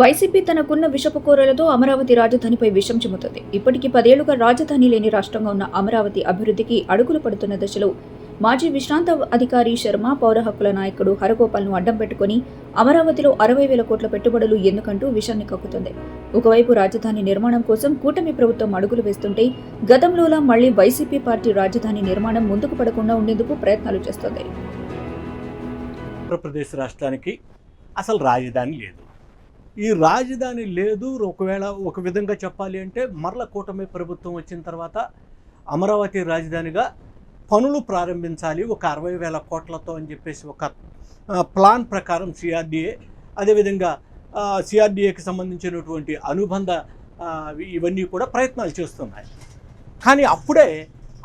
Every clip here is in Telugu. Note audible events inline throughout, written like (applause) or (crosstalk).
వైసీపీ తనకున్న విషపు కూరలతో అమరావతి రాజధానిపై విషం చిముతుంది ఇప్పటికీ పదేళ్ళుగా రాజధాని లేని రాష్ట్రంగా ఉన్న అమరావతి అభివృద్ధికి అడుగులు పడుతున్న దశలో మాజీ విశ్రాంత అధికారి శర్మ పౌర హక్కుల నాయకుడు హరగోపాల్ను అడ్డం పెట్టుకుని అమరావతిలో అరవై వేల కోట్ల పెట్టుబడులు ఎందుకంటూ విషాన్ని కక్కుతుంది. ఒకవైపు రాజధాని నిర్మాణం కోసం కూటమి ప్రభుత్వం అడుగులు వేస్తుంటే గతంలోలా మళ్ళీ వైసీపీ పార్టీ రాజధాని నిర్మాణం ముందుకు పడకుండా ఉండేందుకు ప్రయత్నాలు చేస్తోంది. ఆంధ్రప్రదేశ్ రాష్ట్రానికి అసలు రాజధాని లేదు. ఈ రాజధాని లేదు. ఒకవేళ ఒక విధంగా చెప్పాలి అంటే మరల కూటమి ప్రభుత్వం వచ్చిన తర్వాత అమరావతి రాజధానిగా పనులు ప్రారంభించాలి. ఒక అరవై వేల కోట్లతో అని చెప్పేసి ఒక ప్లాన్ ప్రకారం సిఆర్డిఏ అదేవిధంగా సిఆర్డిఏకి సంబంధించినటువంటి అనుబంధ ఇవన్నీ కూడా ప్రయత్నాలు చేస్తున్నాయి. కానీ అప్పుడే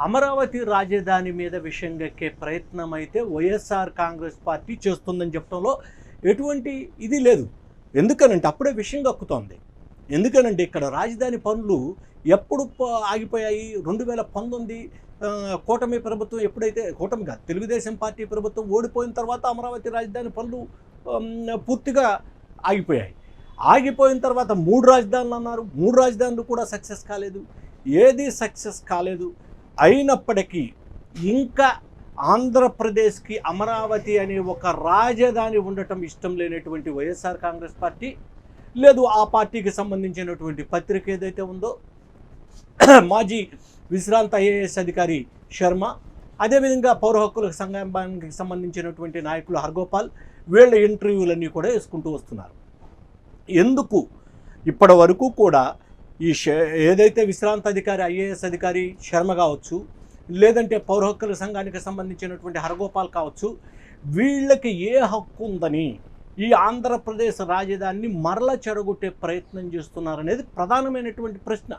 అమరావతి రాజధాని మీద విషయం ఎక్కే ప్రయత్నం అయితే వైఎస్ఆర్ కాంగ్రెస్ పార్టీ చేస్తుందని చెప్పడంలో ఎటువంటి ఇది లేదు. ఎందుకనంటే అప్పుడే విషయం కక్కుతోంది ఎందుకనంటే ఇక్కడ రాజధాని పనులు ఎప్పుడు ఆగిపోయాయి? రెండు వేల పంతొమ్మిది కూటమి ప్రభుత్వం ఎప్పుడైతే కూటమి కాదు తెలుగుదేశం పార్టీ ప్రభుత్వం ఓడిపోయిన తర్వాత అమరావతి రాజధాని పనులు పూర్తిగా ఆగిపోయాయి. ఆగిపోయిన తర్వాత మూడు రాజధానులు అన్నారు. మూడు రాజధానులు కూడా సక్సెస్ కాలేదు. ఏది సక్సెస్ కాలేదు? అయినప్పటికీ ఇంకా ఆంధ్రప్రదేశ్కి అమరావతి అనే ఒక రాజధాని ఉండటం ఇష్టం లేనటువంటి వైఎస్ఆర్ కాంగ్రెస్ పార్టీ లేదు ఆ పార్టీకి సంబంధించినటువంటి పత్రిక ఏదైతే ఉందో (clears throat) మాజీ విశ్రాంత ఐఏఎస్ అధికారి శర్మ అదేవిధంగా పౌర హక్కుల సంఘానికి సంబంధించినటువంటి నాయకులు హర్గోపాల్ వీళ్ళ ఇంటర్వ్యూలన్నీ కూడా వేసుకుంటూ వస్తున్నారు. ఎందుకు? ఇప్పటి వరకు కూడా ఈ ఏదైతే విశ్రాంత అధికారి ఐఏఎస్ అధికారి శర్మ కావచ్చు లేదంటే పౌర హక్కుల సంఘానికి సంబంధించినటువంటి హరగోపాల్ కావచ్చు వీళ్ళకి ఏ హక్కు ఉందని ఈ ఆంధ్రప్రదేశ్ రాజధానిని మరల చెడగొట్టే ప్రయత్నం చేస్తున్నారనేది ప్రధానమైనటువంటి ప్రశ్న.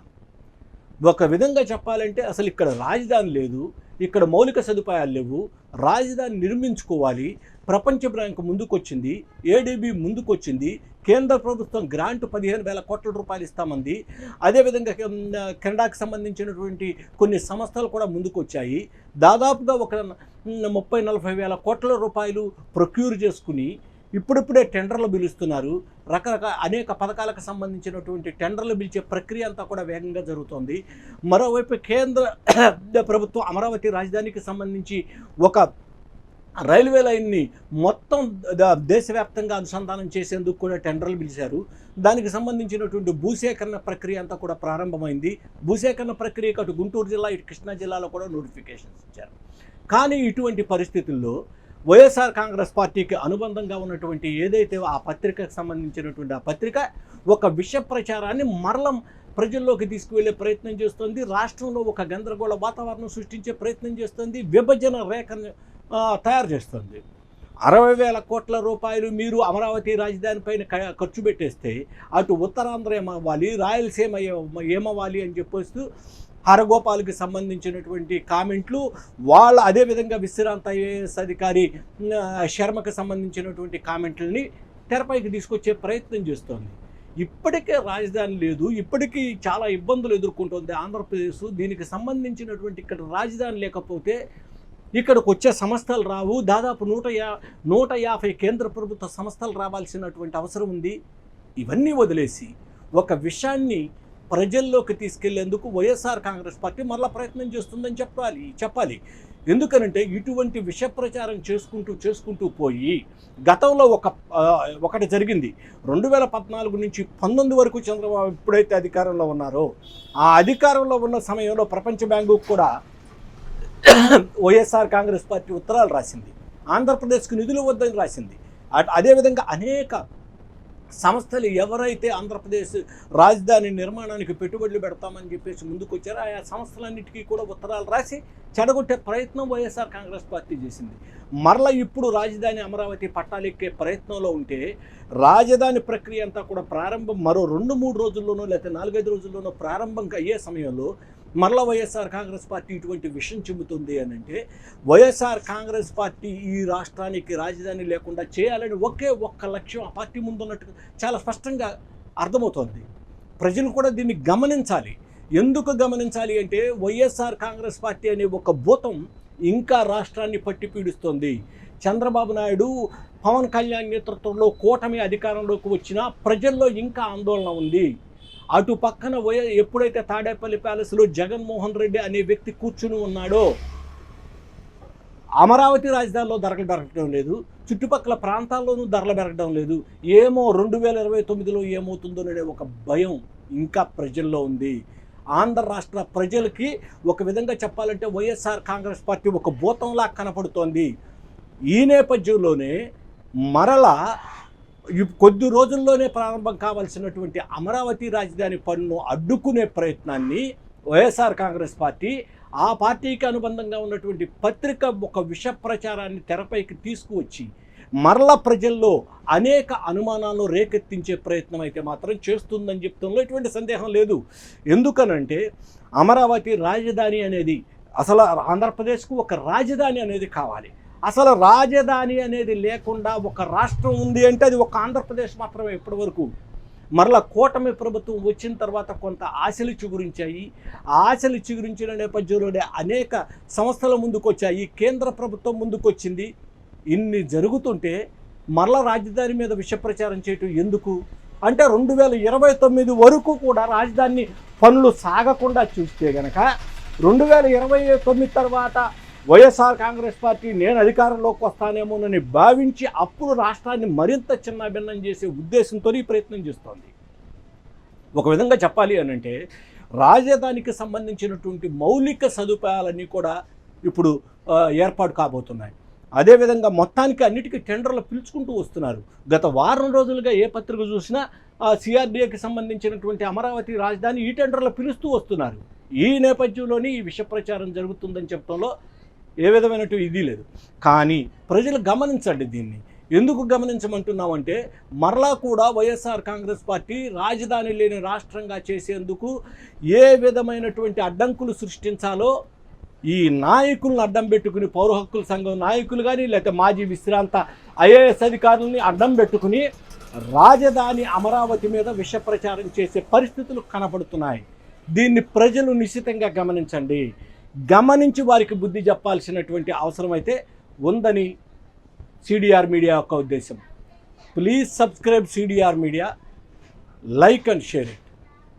ఒక విధంగా చెప్పాలంటే అసలు ఇక్కడ రాజధాని లేదు ఇక్కడ మౌలిక సదుపాయాలు లేవు రాజధాని నిర్మించుకోవాలి ప్రపంచ బ్యాంకు ముందుకొచ్చింది ఏడీబీ ముందుకొచ్చింది కేంద్ర ప్రభుత్వం గ్రాంట్ పదిహేను వేల కోట్ల రూపాయలు ఇస్తామంది. అదేవిధంగా కెనడాకి కెనడాకు సంబంధించినటువంటి కొన్ని సంస్థలు కూడా ముందుకొచ్చాయి. దాదాపుగా ఒక ముప్పై నలభై వేల కోట్ల రూపాయలు ప్రొక్యూర్ చేసుకుని ఇప్పుడిప్పుడే టెండర్లు పిలుస్తున్నారు. రకరకాల అనేక పథకాలకు సంబంధించినటువంటి టెండర్లు పిలిచే ప్రక్రియ అంతా కూడా వేగంగా జరుగుతోంది. మరోవైపు కేంద్ర (coughs) ప్రభుత్వం అమరావతి రాజధానికి సంబంధించి ఒక రైల్వే లైన్ని మొత్తం దేశవ్యాప్తంగా అనుసంధానం చేసేందుకు కూడా టెండర్లు పిలిచారు. దానికి సంబంధించినటువంటి భూసేకరణ ప్రక్రియ అంతా కూడా ప్రారంభమైంది. భూసేకరణ ప్రక్రియకు అటు గుంటూరు జిల్లా ఇటు కృష్ణా జిల్లాలో కూడా నోటిఫికేషన్స్ ఇచ్చారు. కానీ ఇటువంటి పరిస్థితుల్లో వైఎస్ఆర్ కాంగ్రెస్ పార్టీకి అనుబంధంగా ఉన్నటువంటి ఏదైతే ఆ పత్రికకు సంబంధించినటువంటి ఆ పత్రిక ఒక విష ప్రచారాన్ని మరలం ప్రజల్లోకి తీసుకువెళ్ళే ప్రయత్నం చేస్తుంది. రాష్ట్రంలో ఒక గందరగోళ వాతావరణం సృష్టించే ప్రయత్నం చేస్తుంది. విభజన రేఖను తయారు చేస్తుంది. అరవై వేల కోట్ల రూపాయలు మీరు అమరావతి రాజధాని పైన ఖర్చు పెట్టేస్తే అటు ఉత్తరాంధ్ర ఏమవ్వాలి రాయలసీమ ఏమవ్వాలి అని చెప్పేస్తూ హరగోపాల్కి సంబంధించినటువంటి కామెంట్లు వాళ్ళ అదేవిధంగా విశ్రాంత ఐఏఎస్ అధికారి శర్మకు సంబంధించినటువంటి కామెంట్లని తెరపైకి తీసుకొచ్చే ప్రయత్నం చేస్తోంది. ఇప్పటికే రాజధాని లేదు ఇప్పటికీ చాలా ఇబ్బందులు ఎదుర్కొంటుంది ఆంధ్రప్రదేశ్. దీనికి సంబంధించినటువంటి ఇక్కడ రాజధాని లేకపోతే ఇక్కడికి వచ్చే సంస్థలు రావు. దాదాపు నూట యా నూట యాభై కేంద్ర ప్రభుత్వ సంస్థలు రావాల్సినటువంటి అవసరం ఉంది. ఇవన్నీ వదిలేసి ఒక విషయాన్ని ప్రజల్లోకి తీసుకెళ్ళేందుకు వైఎస్ఆర్ కాంగ్రెస్ పార్టీ మరలా ప్రయత్నం చేస్తుందని చెప్పాలి చెప్పాలి. ఎందుకనంటే ఇటువంటి విష ప్రచారం చేసుకుంటూ చేసుకుంటూ పోయి గతంలో ఒక ఒకటి జరిగింది. రెండు వేల పద్నాలుగు నుంచి పంతొమ్మిది వరకు చంద్రబాబు ఎప్పుడైతే అధికారంలో ఉన్నారో ఆ అధికారంలో ఉన్న సమయంలో ప్రపంచ బ్యాంకు కూడా వైఎస్ఆర్ కాంగ్రెస్ పార్టీ ఉత్తరాలు రాసింది. ఆంధ్రప్రదేశ్కు నిధులు వద్దని రాసింది. అదేవిధంగా అనేక సంస్థలు ఎవరైతే ఆంధ్రప్రదేశ్ రాజధాని నిర్మాణానికి పెట్టుబడులు పెడతామని చెప్పేసి ముందుకొచ్చారో ఆయా సంస్థలన్నిటికీ కూడా ఉత్తరాలు రాసి చెడగొట్టే ప్రయత్నం వైఎస్ఆర్ కాంగ్రెస్ పార్టీ చేసింది. మరల ఇప్పుడు రాజధాని అమరావతి పట్టాలెక్కే ప్రయత్నంలో ఉంటే రాజధాని ప్రక్రియ అంతా కూడా ప్రారంభం మరో రెండు మూడు రోజుల్లోనో లేకపోతే నాలుగైదు రోజుల్లోనో ప్రారంభం అయ్యే సమయంలో మరల వైఎస్ఆర్ కాంగ్రెస్ పార్టీ ఇటువంటి విషయం చెబుతుంది అని అంటే వైఎస్ఆర్ కాంగ్రెస్ పార్టీ ఈ రాష్ట్రానికి రాజధాని లేకుండా చేయాలని ఒకే ఒక్క లక్ష్యం ఆ పార్టీ ముందున్నట్టు చాలా స్పష్టంగా అర్థమవుతోంది. ప్రజలు కూడా దీన్ని గమనించాలి. ఎందుకు గమనించాలి అంటే వైఎస్ఆర్ కాంగ్రెస్ పార్టీ అనే ఒక భూతం ఇంకా రాష్ట్రాన్ని పట్టి పీడిస్తోంది. చంద్రబాబు నాయుడు పవన్ కళ్యాణ్ నేతృత్వంలో కూటమి అధికారంలోకి వచ్చినా ప్రజల్లో ఇంకా ఆందోళన ఉంది. అటు పక్కన ఎప్పుడైతే తాడేపల్లి ప్యాలెస్లో జగన్మోహన్ రెడ్డి అనే వ్యక్తి కూర్చుని ఉన్నాడో అమరావతి రాజధానిలో ధరలు పెరగడం లేదు చుట్టుపక్కల ప్రాంతాల్లోనూ ధరలు పెరగడం లేదు. ఏమో రెండు వేల ఇరవై తొమ్మిదిలో ఏమవుతుందోననే ఒక భయం ఇంకా ప్రజల్లో ఉంది. ఆంధ్ర రాష్ట్ర ప్రజలకి ఒక విధంగా చెప్పాలంటే వైఎస్ఆర్ కాంగ్రెస్ పార్టీ ఒక భూతంలా కనపడుతోంది. ఈ నేపథ్యంలోనే మరలా కొద్ది రోజుల్లోనే ప్రారంభం కావాల్సినటువంటి అమరావతి రాజధాని పన్ను అడ్డుకునే ప్రయత్నాన్ని వైఎస్ఆర్ కాంగ్రెస్ పార్టీ ఆ పార్టీకి అనుబంధంగా ఉన్నటువంటి పత్రిక ఒక విష ప్రచారాన్ని తెరపైకి తీసుకువచ్చి మరల ప్రజల్లో అనేక అనుమానాలను రేకెత్తించే ప్రయత్నం అయితే మాత్రం చేస్తుందని చెప్తంలో ఎటువంటి సందేహం లేదు. ఎందుకనంటే అమరావతి రాజధాని అనేది అసలు ఆంధ్రప్రదేశ్కు ఒక రాజధాని అనేది కావాలి. అసలు రాజధాని అనేది లేకుండా ఒక రాష్ట్రం ఉంది అంటే అది ఒక ఆంధ్రప్రదేశ్ మాత్రమే ఇప్పటివరకు మరలా కూటమి ప్రభుత్వం వచ్చిన తర్వాత కొంత ఆశలు చిగురించాయి. ఆశలు చిగురించిన నేపథ్యంలోనే అనేక సంస్థల ముందుకొచ్చాయి. కేంద్ర ప్రభుత్వం ముందుకొచ్చింది. ఇన్ని జరుగుతుంటే మరల రాజధాని మీద విషప్రచారం చేయటం ఎందుకు? అంటే రెండు వేల ఇరవై తొమ్మిది వరకు కూడా రాజధాని పనులు సాగకుండా చూస్తే గనక రెండు వేల ఇరవై తొమ్మిది తర్వాత వైఎస్ఆర్ కాంగ్రెస్ పార్టీ నేను అధికారంలోకి వస్తానేమోనని భావించి అప్పుడు రాష్ట్రాన్ని మరింత చిన్నభిన్నం చేసే ఉద్దేశంతో ఈ ప్రయత్నం చేస్తోంది. ఒక విధంగా చెప్పాలి అని అంటే రాజధానికి సంబంధించినటువంటి మౌలిక సదుపాయాలన్నీ కూడా ఇప్పుడు ఏర్పాటు కాబోతున్నాయి. అదేవిధంగా మొత్తానికి అన్నిటికీ టెండర్లు పిలుచుకుంటూ వస్తున్నారు. గత వారం రోజులుగా ఏ పత్రిక చూసినా సిఆర్డీఏకి సంబంధించినటువంటి అమరావతి రాజధాని ఈ టెండర్లు పిలుస్తూ వస్తున్నారు. ఈ నేపథ్యంలోనే ఈ విష ప్రచారం జరుగుతుందని చెప్పడంలో ఏ విధమైనటువంటి ఇది లేదు. కానీ ప్రజలు గమనించండి దీన్ని. ఎందుకు గమనించమంటున్నామంటే మరలా కూడా వైఎస్ఆర్ కాంగ్రెస్ పార్టీ రాజధాని లేని రాష్ట్రంగా చేసేందుకు ఏ విధమైనటువంటి అడ్డంకులు సృష్టించాలో ఈ నాయకులను అడ్డం పెట్టుకుని పౌర హక్కుల సంఘం నాయకులు కానీ లేకపోతే మాజీ విశ్రాంత ఐఏఎస్ అధికారులని అడ్డం పెట్టుకుని రాజధాని అమరావతి మీద విష ప్రచారం చేసే పరిస్థితులు కనపడుతున్నాయి. దీన్ని ప్రజలు నిశ్చితంగా గమనించండి. గమనించి వారికి బుద్ధి చెప్పాల్సినటువంటి అవసరం అయితే ఉందని సిడిఆర్ మీడియా యొక్క ఉద్దేశం. Please subscribe CDR media. Like and share it.